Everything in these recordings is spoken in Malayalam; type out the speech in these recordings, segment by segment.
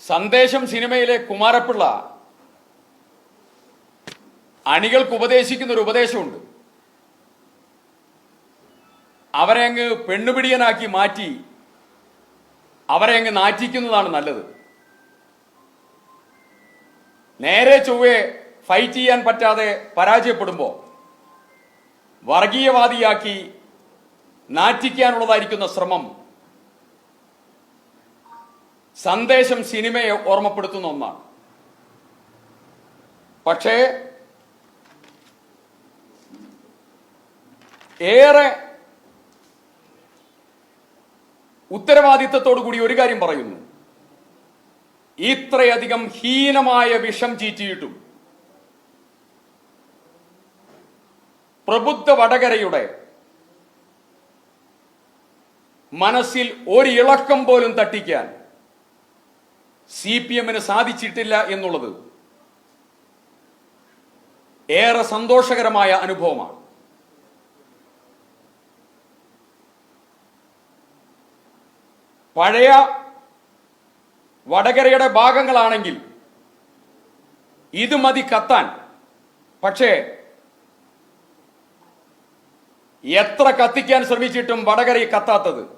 സന്ദേശം സിനിമയിലെ കുമാരപ്പിള്ള അണികൾക്ക് ഉപദേശിക്കുന്ന ഒരു ഉപദേശമുണ്ട്. അവരെ അങ്ങ് പെണ്ണുപിടിയനാക്കി മാറ്റി അവരെ അങ്ങ് നാറ്റിക്കുന്നതാണ് നല്ലത്. നേരെ ചൊവ്വെ ഫൈറ്റ് ചെയ്യാൻ പറ്റാതെ പരാജയപ്പെടുമ്പോൾ വർഗീയവാദിയാക്കി നാറ്റിക്കാനുള്ളതായിരിക്കുന്ന ശ്രമം സന്ദേശം സിനിമയെ ഓർമ്മപ്പെടുത്തുന്ന ഒന്നാണ്. പക്ഷേ ഏറെ ഉത്തരവാദിത്തത്തോടു കൂടി ഒരു കാര്യം പറയുന്നു. ഇത്രയധികം ഹീനമായ വിഷം ചീറ്റിയിട്ടും പ്രബുദ്ധ വടകരയുടെ മനസ്സിൽ ഒരു ഇളക്കം പോലും തട്ടിക്കാൻ സി പി എമ്മിന് സാധിച്ചിട്ടില്ല എന്നുള്ളത് ഏറെ സന്തോഷകരമായ അനുഭവമാണ്. പഴയ വടകരയുടെ ഭാഗങ്ങളാണെങ്കിൽ ഇത് മതി കത്താൻ. പക്ഷേ എത്ര കത്തിക്കാൻ ശ്രമിച്ചിട്ടും വടകരയെ കത്താത്തത്?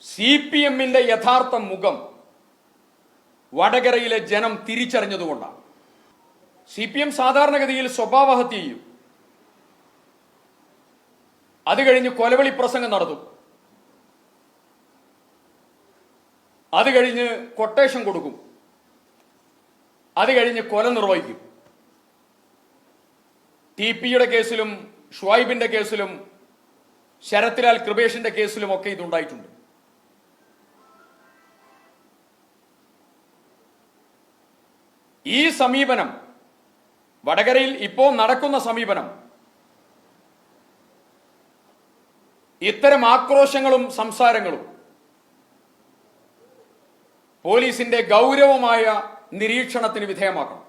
സി പി എമ്മിന്റെ യഥാർത്ഥ മുഖം വടകരയിലെ ജനം തിരിച്ചറിഞ്ഞതുകൊണ്ടാണ്. സി പി എം സാധാരണഗതിയിൽ സ്വഭാവഹത്യ ചെയ്യും അത് കഴിഞ്ഞ് കൊലവിളി പ്രസംഗം നടത്തും. അത് കഴിഞ്ഞ് കൊട്ടേഷൻ കൊടുക്കും. അത് കഴിഞ്ഞ് കൊല നിർവഹിക്കും. ടി പിയുടെ കേസിലും ഷുവായിബിന്റെ കേസിലും ശരത്ലാൽ കൃപേഷിന്റെ കേസിലും ഒക്കെ ഇതുണ്ടായിട്ടുണ്ട്. ഈ സമീപനം വടകരയിൽ ഇപ്പോൾ നടക്കുന്ന സമീപനം ഇത്തരം ആക്രോശങ്ങളും സംസാരങ്ങളും പോലീസിന്റെ ഗൗരവമായ നിരീക്ഷണത്തിന് വിധേയമാക്കണം.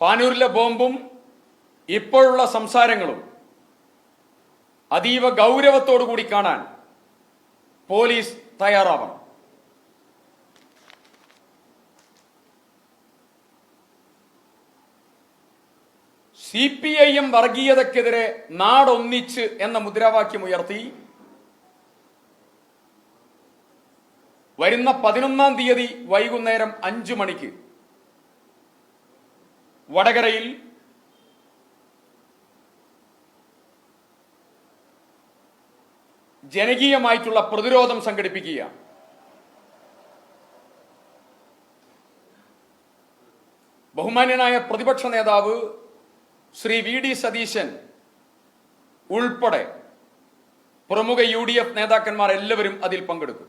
പാനൂരിലെ ബോംബും ഇപ്പോഴുള്ള സംസാരങ്ങളും അതീവ ഗൗരവത്തോടു കൂടി കാണാൻ പോലീസ് തയ്യാറാവണം. സി പി ഐ എം വർഗീയതക്കെതിരെ നാടൊന്നിച്ച് എന്ന മുദ്രാവാക്യം ഉയർത്തി. വരുന്ന പതിനൊന്നാം തീയതി വൈകുന്നേരം അഞ്ചു മണിക്ക് വടകരയിൽ ജനകീയമായിട്ടുള്ള പ്രതിരോധം സംഘടിപ്പിക്കുക. ബഹുമാന്യനായ പ്രതിപക്ഷ നേതാവ് ശ്രീ വി ഡി സതീശൻ ഉൾപ്പെടെ പ്രമുഖ യു ഡി എഫ് നേതാക്കന്മാർ എല്ലാവരും അതിൽ പങ്കെടുക്കും.